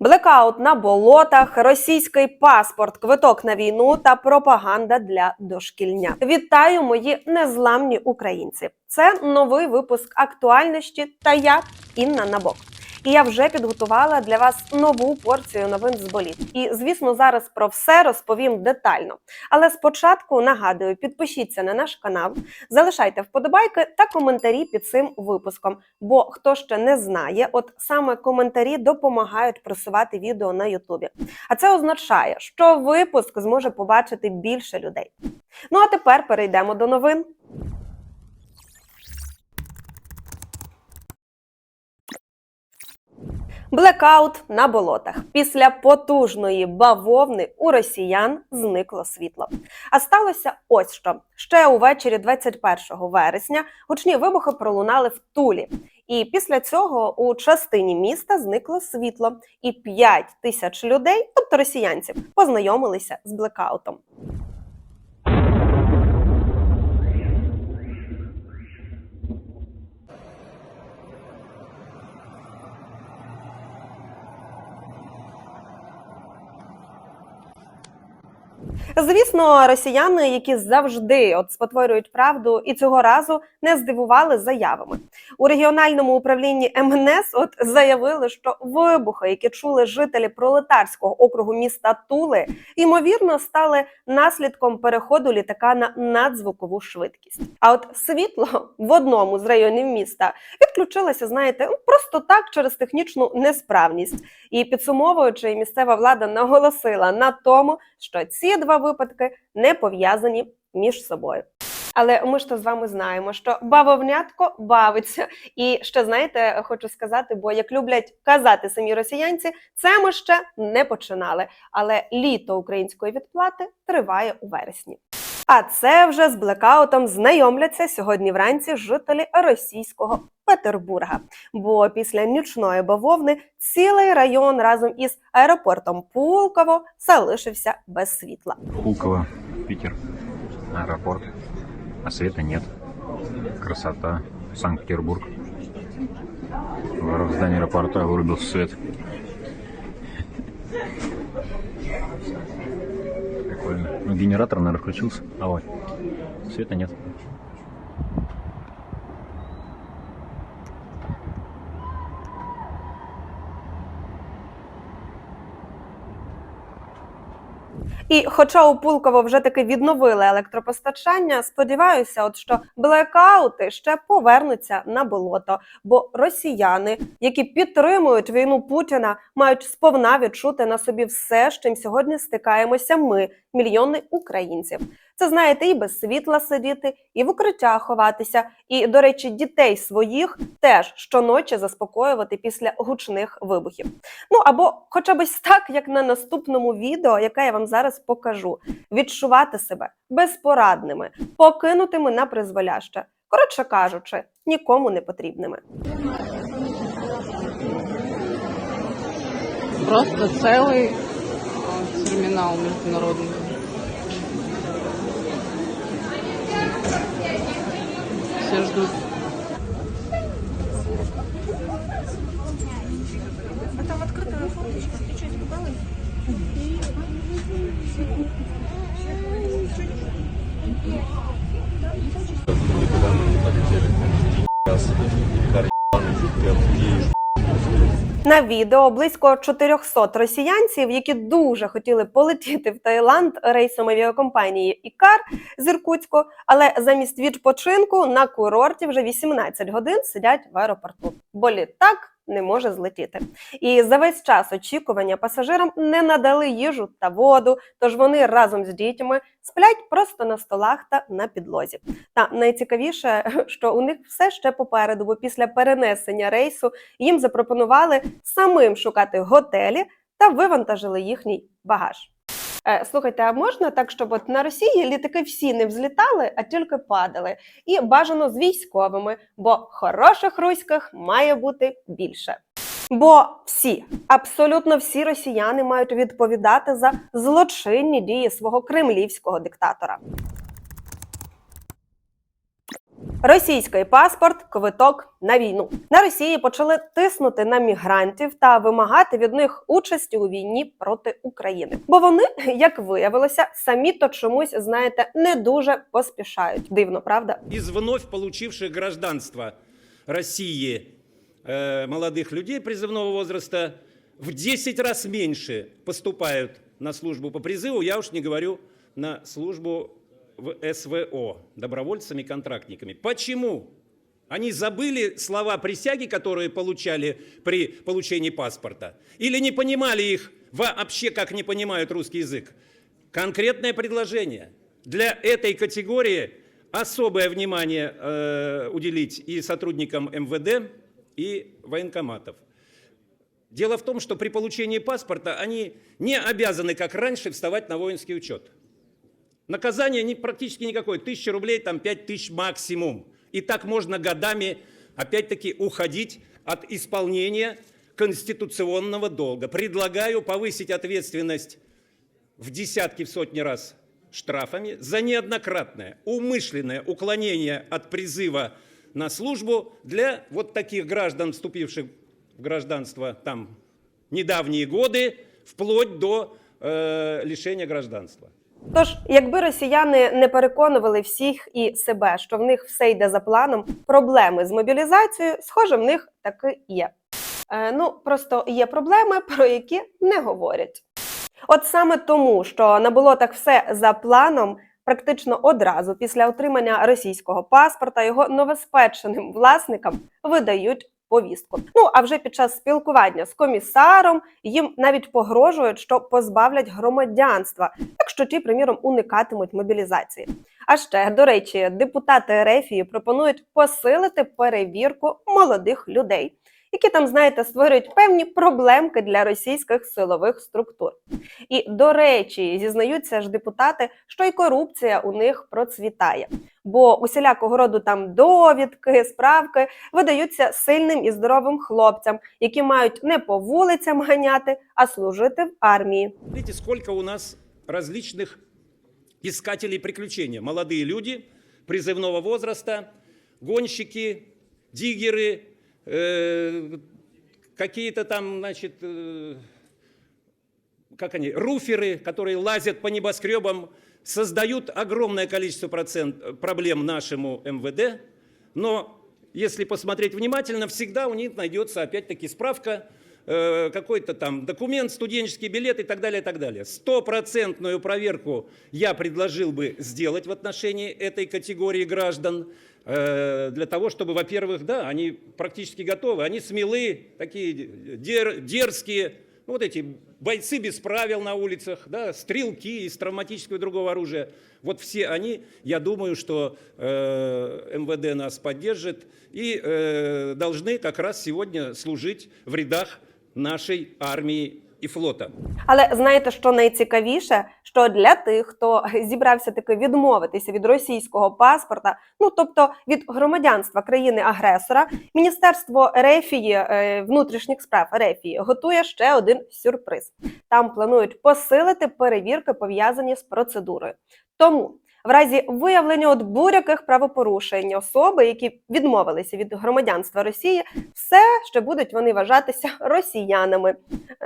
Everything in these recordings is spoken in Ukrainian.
Блекаут на болотах, російський паспорт, квиток на війну та пропаганда для дошкільня. Вітаю, мої незламні українці! Це новий випуск актуальності та я Інна Набок. І я вже підготувала для вас нову порцію новин з боліт. І звісно, зараз про все розповім детально. Але спочатку нагадую, підпишіться на наш канал, залишайте вподобайки та коментарі під цим випуском. Бо хто ще не знає, от саме коментарі допомагають просувати відео на Ютубі. А це означає, що випуск зможе побачити більше людей. Ну а тепер перейдемо до новин. Блекаут на болотах. Після потужної бавовни у росіян зникло світло. А сталося ось що. Ще увечері 21 вересня гучні вибухи пролунали в Тулі. І після цього у частині міста зникло світло, і 5 тисяч людей, тобто росіянців, познайомилися з блекаутом. Звісно, росіяни, які завжди от спотворюють правду, і цього разу не здивували заявами у регіональному управлінні МНС. От заявили, що вибухи, які чули жителі пролетарського округу міста Тули, ймовірно стали наслідком переходу літака на надзвукову швидкість. А от світло в одному з районів міста відключилося, знаєте, ну, просто так через технічну несправність. І підсумовуючи, місцева влада наголосила на тому, що ці два випадки не пов'язані між собою. Але ми ж то з вами знаємо, що бавовнятко бавиться. І ще знаєте, хочу сказати, бо як люблять казати самі росіянці, це ми ще не починали. Але літо української відплати триває у вересні. А це вже з блекаутом знайомляться сьогодні вранці жителі російського Петербурга. Бо після нічної бавовни цілий район разом із аеропортом Пулково залишився без світла. Пулково, Питер, аэропорт. А света нет. Красота. Санкт-Петербург. В здании аэропорта вырубился свет. Прикольно. Ну, генератор, наверное, включился. А вот. Света нет. І хоча у Пулково вже таки відновили електропостачання, сподіваюся, от що блекаути ще повернуться на болото, бо росіяни, які підтримують війну Путіна, мають сповна відчути на собі все, з чим сьогодні стикаємося ми, мільйони українців. Це знаєте, і без світла сидіти, і в укриття ховатися, і, до речі, дітей своїх теж щоночі заспокоювати після гучних вибухів. Ну або хоча б так, як на наступному відео, яке я вам зараз покажу, відчувати себе безпорадними, покинутими на призволяще. Коротше кажучи, нікому не потрібними. Просто целый э, терминал Все ждут. А там открытая форточка, включать бокалы. Никуда мы не полетели. На відео близько 400 росіянців, які дуже хотіли полетіти в Таїланд рейсом авіакомпанії Ікар з Іркутську, але замість відпочинку на курорті вже 18 годин сидять в аеропорту, бо літак не може злетіти. І за весь час очікування пасажирам не надали їжу та воду, тож вони разом з дітьми сплять просто на столах та на підлозі. Та найцікавіше, що у них все ще попереду, бо після перенесення рейсу їм запропонували самим шукати готелі та вивантажили їхній багаж. Е, Слухайте, а можна так, щоб от на Росії літаки всі не взлітали, а тільки падали, і бажано з військовими, бо хороших руських має бути більше. Бо всі, абсолютно всі росіяни мають відповідати за злочинні дії свого кремлівського диктатора. Російський паспорт квиток на війну. На Росії почали тиснути на мігрантів та вимагати від них участі у війні проти України. Бо вони, як виявилося, самі то чомусь знаєте не дуже поспішають. Дивно, правда? из вновь получивших гражданство России э, молодых людей призывного возраста в 10 раз меньше поступают на службу по призыву, я уж не говорю на службу В СВО, добровольцами-контрактниками. Почему? Они забыли слова присяги, которые получали при получении паспорта? Или не понимали их вообще, как не понимают русский язык? Конкретное предложение. Для этой категории особое внимание э, уделить и сотрудникам МВД, и военкоматов. Дело в том, что при получении паспорта они не обязаны, как раньше, вставать на воинский учет. Наказание не, практически никакое. Тысяча рублей, там пять тысяч максимум. И так можно годами, опять-таки, уходить от исполнения конституционного долга. Предлагаю повысить ответственность в десятки, в сотни раз штрафами за неоднократное умышленное уклонение от призыва на службу для вот таких граждан, вступивших в гражданство там недавние годы, вплоть до э, лишения гражданства. Тож, якби росіяни не переконували всіх і себе, що в них все йде за планом, проблеми з мобілізацією, схоже, в них таки є. Е, ну просто є проблеми, про які не говорять. От саме тому, що не було так все за планом, практично одразу після отримання російського паспорта його новоспеченим власникам видають повістку. Ну а вже під час спілкування з комісаром їм навіть погрожують, що позбавлять громадянства, якщо ті, приміром, уникатимуть мобілізації. А ще до речі, депутати Ерефії пропонують посилити перевірку молодих людей, які там, знаєте, створюють певні проблемки для російських силових структур. І до речі, зізнаються ж депутати, що й корупція у них процвітає. Бо усілякого роду там довідки, справки видаються сильним і здоровим хлопцям, які мають не по вулицям ганяти, а служити в армії. Видите, сколько у нас различных искателей приключений. Молодые люди призывного возраста, гонщики, диггеры, Э, какие-то там, значит, э, как они, руферы, которые лазят по небоскребам, создают огромное количество процент, проблем нашему МВД, но если посмотреть внимательно, всегда у них найдется опять-таки справка, э, какой-то там документ, студенческий билет и так далее, и так далее. Стопроцентную проверку я предложил бы сделать в отношении этой категории граждан, для того, чтобы, во-первых, да, они практически готовы, они смелые, такие дер- дерзкие, ну, вот эти бойцы без правил на улицах, да, стрелки из травматического и другого оружия. Вот все они, я думаю, что э, МВД нас поддержит и э, должны как раз сегодня служить в рядах нашей армии и флота. Але знаєте, що найцікавіше, що для тих, хто зібрався таки відмовитися від російського паспорта, ну тобто від громадянства країни-агресора, міністерство Рефії е, внутрішніх справ Рефії готує ще один сюрприз. Там планують посилити перевірки, пов'язані з процедурою. Тому. В разі виявлення от будь-яких правопорушень особи, які відмовилися від громадянства Росії, все ще будуть вони вважатися росіянами.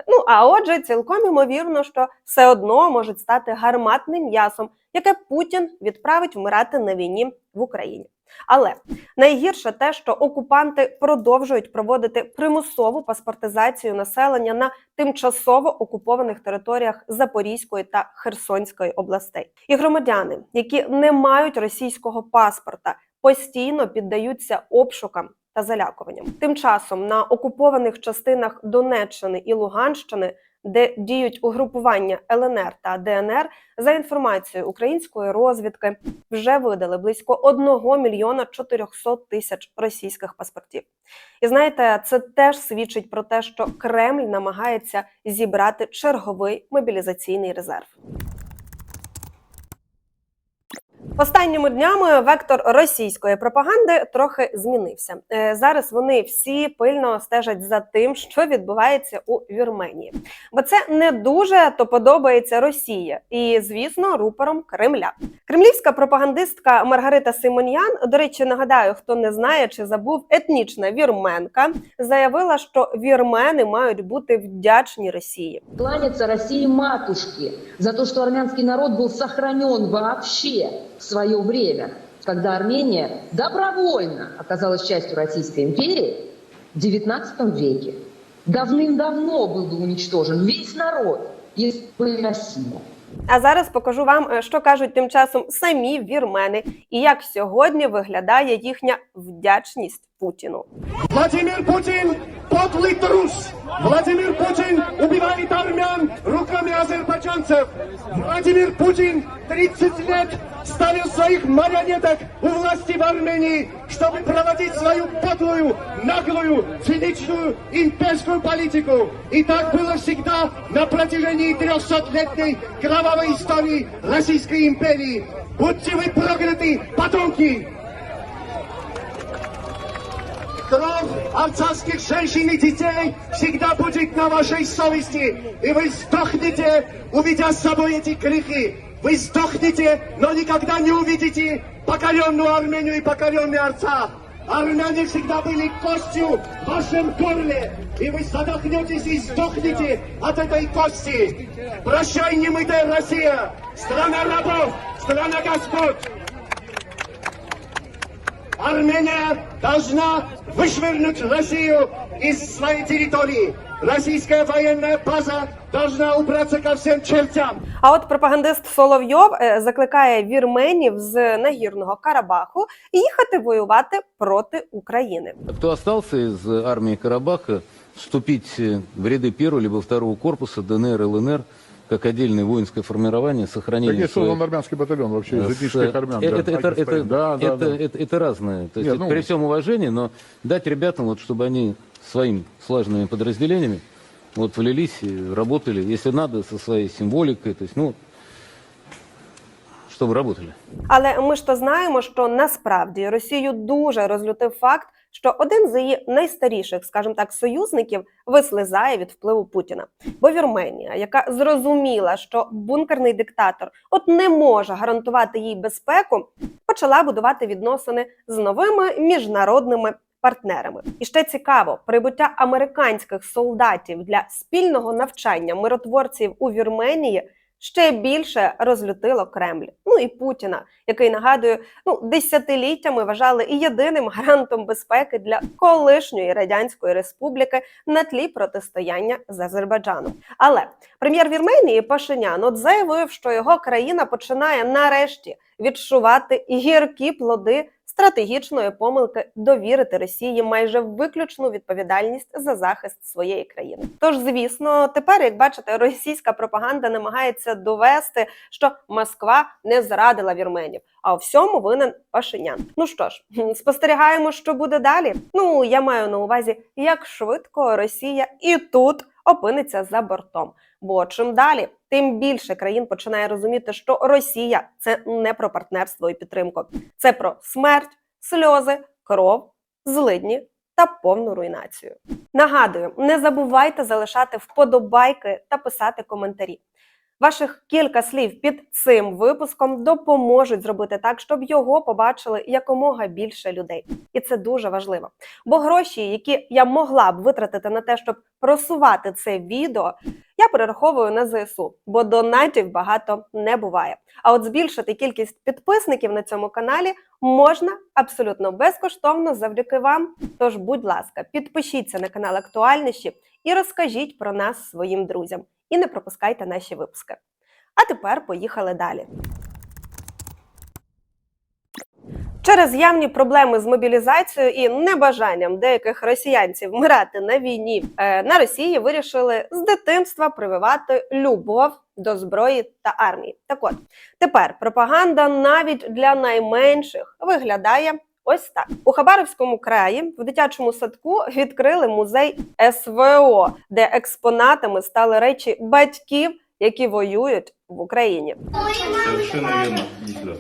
Ну а отже, цілком ймовірно, що все одно можуть стати гарматним м'ясом, яке Путін відправить вмирати на війні в Україні. Але найгірше те, що окупанти продовжують проводити примусову паспортизацію населення на тимчасово окупованих територіях Запорізької та Херсонської областей. І громадяни, які не мають російського паспорта, постійно піддаються обшукам та залякуванням. Тим часом на окупованих частинах Донеччини і Луганщини, де діють угрупування ЛНР та ДНР, за інформацією української розвідки, вже видали близько 1 мільйона 400 тисяч російських паспортів. І знаєте, це теж свідчить про те, що Кремль намагається зібрати черговий мобілізаційний резерв. Останніми днями вектор російської пропаганди трохи змінився. Е, Зараз вони всі пильно стежать за тим, що відбувається у Вірменії, бо це не дуже то подобається Росії і, звісно, рупором Кремля. Кремлівська пропагандистка Маргарита Симоньян, до речі, нагадаю, хто не знає чи забув, етнічна вірменка, заявила, що вірмени мають бути вдячні Росії. Кланяться России матушке за то, что армянский народ был сохранен вообще в свое время, когда Армения добровольно оказалась частью Российской империи в XIX веке. Давным-давно был бы уничтожен весь народ, если бы не Россия. А зараз покажу вам, е, що кажуть тим часом самі вірмени, і як сьогодні виглядає їхня вдячність Путіну. Владимир Путин – подлый трус! Владимир Путин убивает армян руками азербайджанцев! Владимир Путин 30 лет ставил своих марионеток у власти в Армении, чтобы проводить свою подлую, наглую, циничную имперскую политику. И так было всегда на протяжении 300-летней кровавой истории Российской империи. Будьте вы прокляты, потомки! Кровь арцахских женщин и детей всегда будет на вашей совести. И вы сдохнете, увидя с собой эти грехи. Вы сдохнете, но никогда не увидите покоренную Армению и покоренный Арцах. Армяне всегда были костью в вашем горле. И вы задохнетесь и сдохнете от этой кости. Прощай, немытая Россия, страна рабов, страна господ. Армения должна вышвырнуть Россию из своей территории. Российская военная база должна убраться ко всем чертям. А от пропагандист Соловйов е, закликає вірменів з нагірного Карабаху їхати воювати проти України. Кто остался из армии Карабаха, вступить э, в ряды первого либо второго корпуса ДНР, ЛНР, как отдельное воинское формирование, Так сохранение есть своих- создан армянский батальон вообще из Э, этнических с- армян. это, да. это, это, да, да, это, да. это- это разное. То есть Нет, это ну- при всем уважении, но дать ребятам, вот, чтобы они своим слаженными подразделениями вот, влились и работали, если надо, со своей символикой, то есть, ну, чтобы работали. Але ми ж то знаємо, що насправді Росію дуже розлютив факт, що один з її найстаріших, скажімо так, союзників вислизає від впливу Путіна. Бо Вірменія, яка зрозуміла, що бункерний диктатор от не може гарантувати їй безпеку, почала будувати відносини з новими міжнародними партнерами. І ще цікаво, прибуття американських солдатів для спільного навчання миротворців у Вірменії ще більше розлютило Кремль. Ну і Путіна, який нагадую, ну десятиліттями вважали і єдиним гарантом безпеки для колишньої радянської республіки на тлі протистояння з Азербайджаном. Але прем'єр Вірменії Пашинян от заявив, що його країна починає нарешті відчувати гіркі плоди стратегічної помилки довірити Росії майже виключну відповідальність за захист своєї країни. Тож, звісно, тепер, як бачите, російська пропаганда намагається довести, що Москва не зрадила вірменів, а у всьому винен Пашинян. Ну що ж, спостерігаємо, що буде далі. Ну я маю на увазі, як швидко Росія і тут опиниться за бортом. Бо чим далі, тим більше країн починає розуміти, що Росія це не про партнерство і підтримку, це про смерть, сльози, кров, злидні та повну руйнацію. Нагадую, не забувайте залишати вподобайки та писати коментарі. Ваших кілька слів під цим випуском допоможуть зробити так, щоб його побачили якомога більше людей. І це дуже важливо. Бо гроші, які я могла б витратити на те, щоб просувати це відео, я перераховую на ЗСУ, бо донатів багато не буває. А от збільшити кількість підписників на цьому каналі можна абсолютно безкоштовно завдяки вам. Тож, будь ласка, підпишіться на канал актуальніші і розкажіть про нас своїм друзям. І не пропускайте наші випуски. А тепер поїхали далі. Через явні проблеми з мобілізацією і небажанням деяких росіянців вмирати на війні е, на Росії вирішили з дитинства прививати любов до зброї та армії. Так от тепер пропаганда навіть для найменших виглядає. Ось так у Хабаровському краї в дитячому садку відкрили музей СВО, де експонатами стали речі батьків, які воюють в Україні. Совершенно верно. Иди сюда.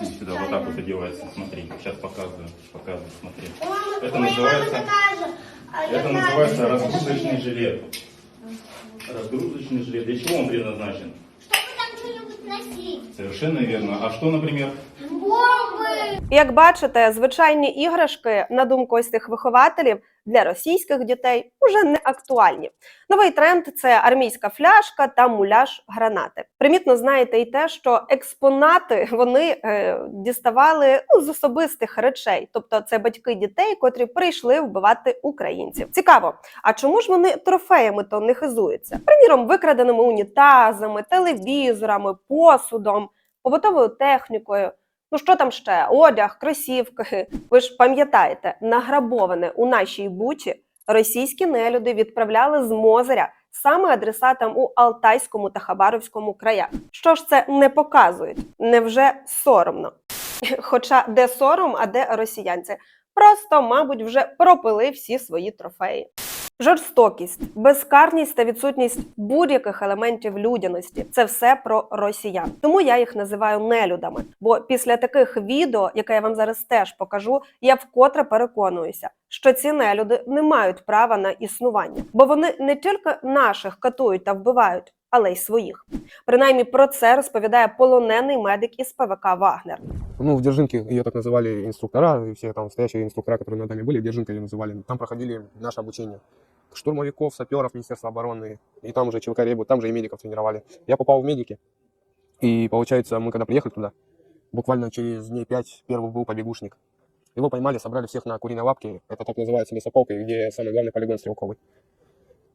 Иди сюда. Вот так вот это делается. Смотри, сейчас показываю. Показываю, смотри. Это называется, это называется разгрузочный жилет. Разгрузочный жилет. Для чего он предназначен? Совершенно верно. А что, например? Як бачите, звичайні іграшки, на думку ось цих вихователів, для російських дітей уже не актуальні. Новий тренд це армійська фляжка та муляж гранати. Примітно знаєте і те, що експонати вони е, діставали ну, з особистих речей, тобто це батьки дітей, котрі прийшли вбивати українців. Цікаво, а чому ж вони трофеями то не хизуються? Приміром, викраденими унітазами, телевізорами, посудом, побутовою технікою. Ну що там ще? Одяг, кросівки. Ви ж пам'ятаєте, награбоване у нашій буті російські нелюди відправляли з Мозиря саме адресатам у Алтайському та Хабаровському краях. Що ж це не показують? Невже соромно? Хоча де сором, а де росіянці? Просто, мабуть, вже пропили всі свої трофеї. Жорстокість, безкарність та відсутність будь-яких елементів людяності це все про росіян. Тому я їх називаю нелюдами. Бо після таких відео, яке я вам зараз теж покажу, я вкотре переконуюся, що ці нелюди не мають права на існування, бо вони не тільки наших катують та вбивають, але й своїх. Принаймні про це розповідає полонений медик із ПВК Вагнер. Ну, в Держинке ее так называли инструктора, и все там стоящие инструктора, которые над нами были, в Держинке ее называли. Там проходили наше обучение. Штурмовиков, саперов Министерства обороны, и там уже ЧВК Ребу, там же и медиков тренировали. Я попал в медики, и получается, мы когда приехали туда, буквально через дней пять первый был побегушник. Его поймали, собрали всех на куриной лапке, это так называется лесополка, где самый главный полигон стрелковый.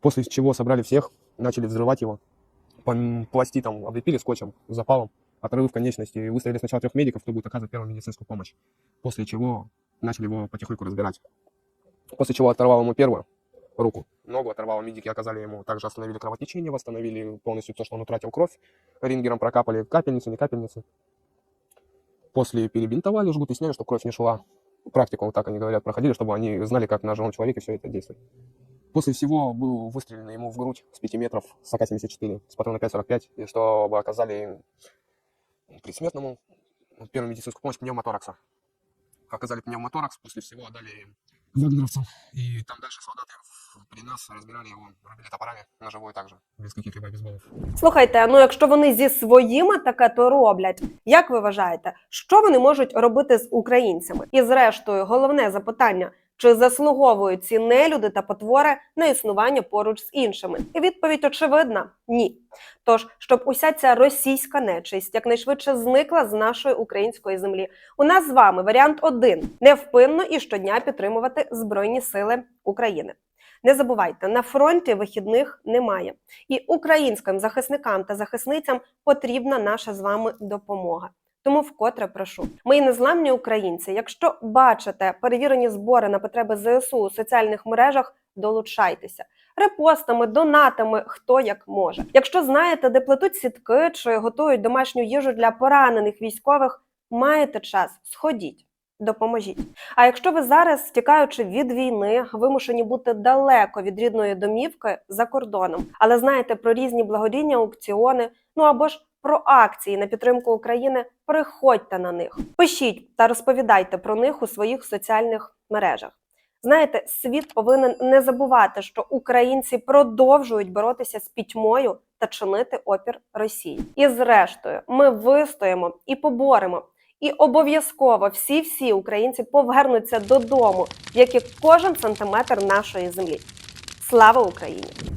После чего собрали всех, начали взрывать его, Пом- пласти там облепили скотчем, запалом, отрыв конечности, и выставили сначала трех медиков, кто будет оказывать первую медицинскую помощь. После чего начали его потихоньку разбирать. После чего оторвал ему первую руку, ногу оторвал, медики оказали ему, также остановили кровотечение, восстановили полностью то, что он утратил кровь, рингером прокапали капельницу, не капельницу. После перебинтовали жгут и сняли, чтобы кровь не шла. Практику, вот так они говорят, проходили, чтобы они знали, как на живом человеке все это действует. После всего был выстрелен ему в грудь с 5 метров с АК-74, с патрона 5.45, и чтобы оказали предсмертному первую медицинскую помощь пневмоторакса. Оказали пневмоторакс, после всего отдали вагнеровцам. И там дальше солдаты при нас разбирали его, рубили топорами на живой также, без каких-либо обезболов. Слухайте, ну якщо вони зі своїми таке то роблять, як ви вважаєте, що вони можуть робити з українцями? І зрештою, головне запитання. чи заслуговують ці нелюди та потвори на існування поруч з іншими? І відповідь очевидна: ні. Тож, щоб уся ця російська нечисть якнайшвидше зникла з нашої української землі, у нас з вами варіант один: невпинно і щодня підтримувати Збройні Сили України. Не забувайте, на фронті вихідних немає, і українським захисникам та захисницям потрібна наша з вами допомога. Тому вкотре прошу, мої незламні українці. Якщо бачите перевірені збори на потреби ЗСУ у соціальних мережах, долучайтеся репостами, донатами, хто як може. Якщо знаєте, де плетуть сітки чи готують домашню їжу для поранених військових, маєте час, сходіть. Допоможіть. А якщо ви зараз, тікаючи від війни, вимушені бути далеко від рідної домівки за кордоном, але знаєте про різні благодійні аукціони, ну або ж про акції на підтримку України, приходьте на них, пишіть та розповідайте про них у своїх соціальних мережах. Знаєте, світ повинен не забувати, що українці продовжують боротися з пітьмою та чинити опір Росії. І зрештою, ми вистоїмо і поборемо. І обов'язково всі-всі українці повернуться додому, як і кожен сантиметр нашої землі. Слава Україні!